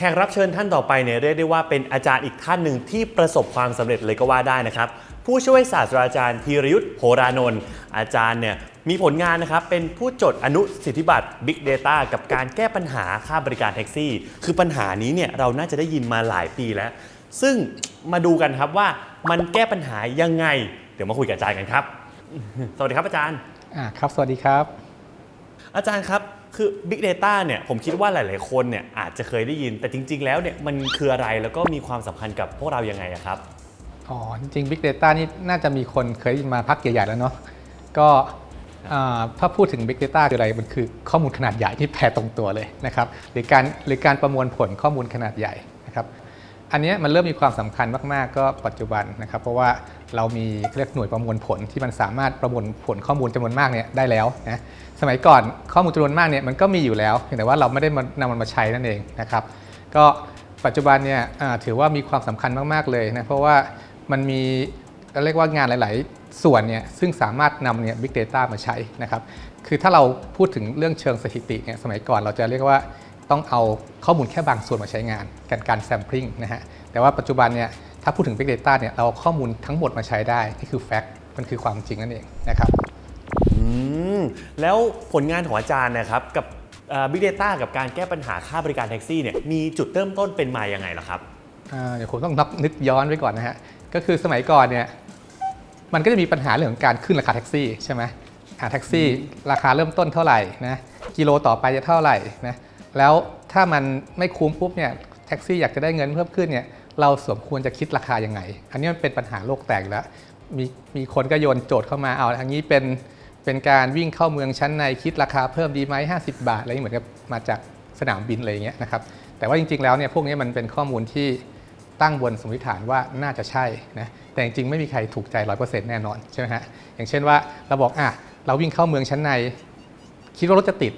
แขกรับเชิญท่านต่อไปเนี่ยเรียกได้ว่าเป็นอาจารย์อีกท่านหนึ่งที่ประสบความสำเร็จเลยก็ว่าได้นะครับ ผู้ช่วยศาสตราจารย์ธีรยุทธ์โหรานนท์อาจารย์เนี่ยมีผลงานนะครับเป็นผู้จดอนุสิทธิบัตร Big Data กับการแก้ปัญหาค่าบริการแท็กซี่ คือปัญหานี้เนี่ยเราน่าจะได้ยินมาหลายปีแล้ว ซึ่งมาดูกันครับว่ามันแก้ปัญหายังไง เดี๋ยวมาคุยกับอาจารย์กันครับ สวัสดีครับอาจารย์อ่าครับ สวัสดีครับ อาจารย์ครับ คือ Big Data เนี่ยผมคิดว่าหลาย ๆ คนเนี่ยอาจจะเคยได้ยิน แต่จริง ๆ แล้วเนี่ยมันคืออะไรแล้วก็มีความสำคัญกับพวกเรายังไงอะครับ อ๋อ จริง Big Data นี่น่าจะมีคนเคยได้ยินมาพักใหญ่ ๆ แล้วเนาะก็อ่าถ้าพูดถึง Big Data คืออะไร มันคือข้อมูลขนาดใหญ่ที่แปลตรงตัวเลยนะครับหรือการหรือการประมวลผลข้อมูลขนาดใหญ่นะครับอันนี้มันเริ่มมีความสำคัญมาก ๆ ก็ปัจจุบันนะครับ เพราะว่า เรามีเรียกหน่วยประมวลผลที่มันสามารถประมวลผลข้อมูลจำนวนมากเนี่ยได้แล้วนะสมัยก่อนข้อมูลจำนวนมากเนี่ยมันก็มีอยู่แล้วเพียงแต่ว่าเราไม่ได้มานำมันมาใช้นั่นเองนะครับก็ปัจจุบันเนี่ยถือว่ามีความสำคัญมาก ๆ เลยนะเพราะว่ามันมีเรียกว่างานหลาย ๆ ส่วนเนี่ยซึ่งสามารถนำเนี่ย Big Data มาใช้นะครับคือถ้าเราพูดถึงเรื่องเชิงสถิติเนี่ยสมัยก่อนเราจะเรียกว่าต้องเอาข้อมูลแค่บางส่วนมาใช้งานการการ sampling นะฮะแต่ว่าปัจจุบันเนี่ย ถ้าพูดถึง Big Data เนี่ยเราเอาข้อมูลทั้งหมดมาใช้ได้นี่คือ fact มันคือความจริงนั่นเองนะครับอืมแล้วผลงานของอาจารย์นะครับกับเอ่อ Big Data กับการแก้ปัญหาค่าบริการแท็กซี่เนี่ยมีจุดเริ่มต้นเป็นมายังไงล่ะครับอ่าเดี๋ยวผมต้องนับนึกย้อนไว้ก่อนนะฮะก็คือสมัยก่อนเนี่ยมันก็จะมีปัญหาเรื่องของการขึ้นราคาแท็กซี่ใช่ไหมอ่าแท็กซี่ราคาเริ่มต้นเท่าไหร่นะกิโลต่อไปจะเท่าไหร่นะแล้วถ้ามันไม่คุ้มปุ๊บเนี่ยแท็กซี่อยากจะได้เงินเพิ่มขึ้นเนี่ย เราสมควรจะคิดราคายังไง อันนี้มันเป็นปัญหาโลกแตกอยู่แล้ว มีมีคนก็โยนโจทย์เข้ามาเอาอันนี้เป็นเป็นการวิ่งเข้าเมืองชั้นในคิดราคาเพิ่มดีไหม50 บาทอะไรอย่างนี้เหมือนกับมาจากสนามบินอะไรอย่างเงี้ยนะครับแต่ว่าจริงๆแล้วเนี่ยพวกนี้มันเป็นข้อมูลที่ตั้งบนสมมติฐานว่าน่าจะใช่นะแต่จริงๆไม่มีใครถูกใจ 100%แน่นอนใช่ไหมฮะอย่างเช่นว่าเราบอกอะเราวิ่งเข้าเมืองชั้นใน คิดว่ารถจะติด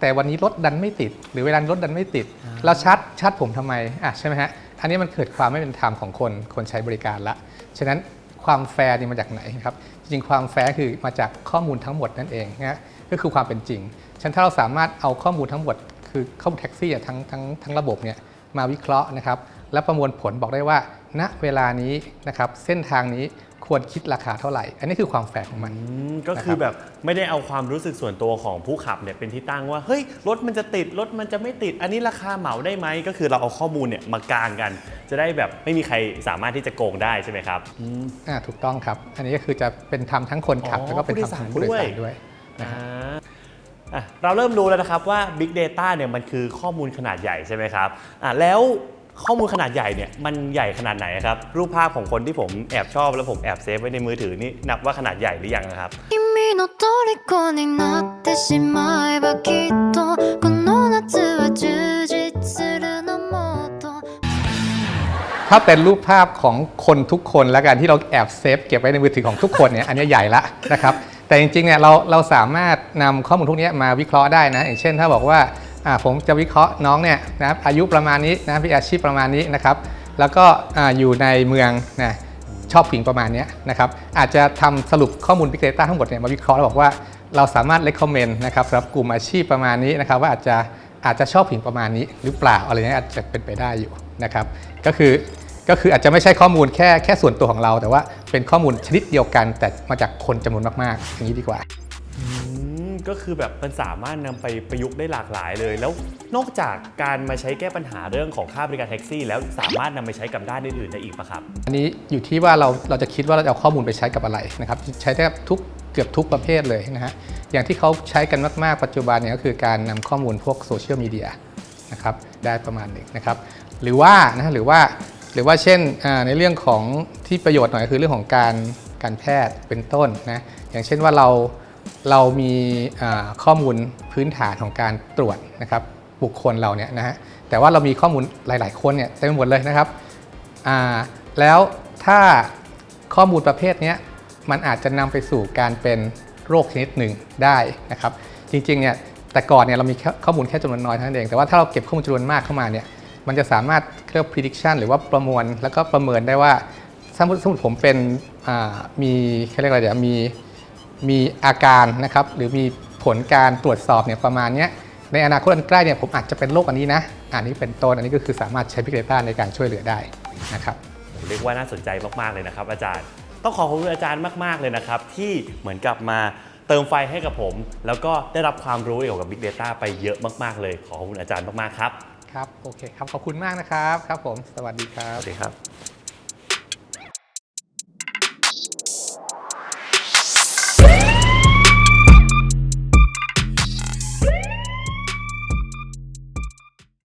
แต่วันนี้รถดันไม่ติด หรือเวลารถดันไม่ติด เราชัดชัดผมทำไมอะใช่ไหมฮะ อันนี้มันเกิดความไม่เป็นธรรมของคนคนใช้บริการละ ฉะนั้นความแฟร์นี่มาจากไหนครับ จริงๆความแฟร์คือมาจากข้อมูลทั้งหมดนั่นเองนะก็คือความเป็นจริง ฉะนั้นถ้าเราสามารถเอาข้อมูลทั้งหมด คือข้อมูลแท็กซี่อะทั้งทั้งทั้งระบบเนี่ยมาวิเคราะห์นะครับ และประมวลผลบอกได้ว่า ณเวลานี้นะครับเส้นทางนี้ ควรคิดราคาเท่าไหร่ อันนี้คือความแฟร์ของมัน อืมก็คือแบบไม่ได้เอาความรู้สึกส่วนตัวของผู้ขับเนี่ยเป็นที่ตั้งว่าเฮ้ยรถมันจะติดรถมันจะไม่ติด อันนี้ราคาเหมาได้ไหมก็คือเราเอาข้อมูลเนี่ยมากางกัน จะได้แบบไม่มีใครสามารถที่จะโกงได้ใช่ไหมครับอืมอ่าถูกต้องครับ อันนี้ก็คือจะเป็นธรรมทั้งคนขับ อ๋อแล้วก็เป็นธรรมทั้งผู้ผู้โดโดยยสาสารรด้ด้ววยยนะอ่าฮะอะเราเริ่มรู้แล้วนะครับว่า Big Data เนี่ยมันคือข้อมูลขนาดใหญ่ใช่ไหมครับอะแล้ว ข้อมูลขนาดใหญ่เนี่ยมันใหญ่ขนาดไหนครับ รูปภาพของคนที่ผมแอบชอบแล้วผมแอบเซฟไว้ในมือถือนี่นับว่าขนาดใหญ่หรือยังนะครับ 君の虜になってしまえばきっとこの夏は充実するのもっと ถ้าเป็นรูปภาพของคนทุกคนแล้วกันที่เราแอบเซฟเก็บไว้ในมือถือของทุกคนเนี่ย อันนี้ใหญ่ละนะครับ แต่จริงๆเนี่ยเราเราสามารถนำข้อมูลพวกนี้มาวิเคราะห์ได้นะ อย่างเช่นถ้าบอกว่าอ่า ผมจะวิเคราะห์น้องเนี่ยนะครับอายุประมาณนี้นะมีอาชีพประมาณนี้นะครับ แล้วก็ออยู่ในเมืองนะชอบผิงประมาณนี้นะครับอาจจะทำสรุปข้อมูล Big Data ทั้งหมดเนี่ยมาวิเคราะห์แล้วบอกว่าเราสามารถ recommend นะครับสำหรับกลุ่มอาชีพประมาณนี้นะครับ ว่าอาจจะอาจจะชอบผิงประมาณนี้ หรือเปล่าอะไรเงี้ยอาจจะเป็นไปได้อยู่นะครับ ก็คือก็คืออาจจะไม่ใช่ข้อมูลแค่แค่ส่วนตัวของเรา แต่ว่าเป็นข้อมูลชนิดเดียวกัน แต่มาจากคนจำนวนมากๆอย่างนี้ดีกว่า ก็คือแบบมันสามารถนำไปประยุกต์ได้หลากหลายเลย แล้วนอกจากการมาใช้แก้ปัญหาเรื่องของค่าบริการแท็กซี่ แล้วสามารถนำไปใช้กับด้านอื่นๆได้อีกปะครับ อันนี้อยู่ที่ว่าเราเราจะคิดว่าเราจะเอาข้อมูลไปใช้กับอะไรนะครับใช้ได้กับทุกเกือบทุกประเภทเลยนะฮะอย่างที่เขาใช้กันมากๆปัจจุบันเนี่ยก็คือการนำข้อมูลพวกโซเชียลมีเดียนะครับได้ประมาณหนึ่งนะครับหรือว่านะหรือว่าหรือว่าเช่นในเรื่องของที่ประโยชน์หน่อยคือเรื่องของการการแพทย์เป็นต้นนะอย่างเช่นว่าเรา เรามีข้อมูลพื้นฐานของการตรวจนะครับบุคคลเราเนี่ยนะฮะแต่ว่าเรามีข้อมูลหลาย ๆ คนเนี่ยเต็มไปหมดเลยนะครับอ่าแล้วถ้าข้อมูลประเภทนี้มันอาจจะนำไปสู่การเป็นโรคชนิดหนึ่งได้นะครับจริง ๆ เนี่ยแต่ก่อนเนี่ยเรามีข้อมูลแค่จำนวนน้อยเท่านั้นเอง แต่ว่าถ้าเราเก็บข้อมูลจำนวนมากเข้ามาเนี่ยมันจะสามารถเรียกว่า prediction หรือว่าประมวล แล้วก็ประเมินได้ว่าสมมติสมมติผมเป็นอ่ามีเขาเรียกอะไรเดี๋ยวมี มีอาการนะครับหรือมีผลการตรวจสอบเนี่ยประมาณเนี้ยในอนาคตอันใกล้เนี่ยผมอาจจะเป็นโรคอันนี้นะ อันนี้เป็นต้นอันนี้ก็คือสามารถใช้ Big Data ในการช่วยเหลือได้นะครับเรียกว่าน่าสนใจมากๆเลยนะครับ อาจารย์ต้องขอขอบคุณอาจารย์มาก ๆ เลยนะครับ ที่เหมือนกับมาเติมไฟให้กับผม แล้วก็ได้รับความรู้เกี่ยวกับ Big Data ไปเยอะมากๆ เลย ขอขอบคุณอาจารย์มาก ๆ ครับ ครับ โอเคครับ ขอบคุณมากนะครับ ครับผม สวัสดีครัสบวัสดีครับ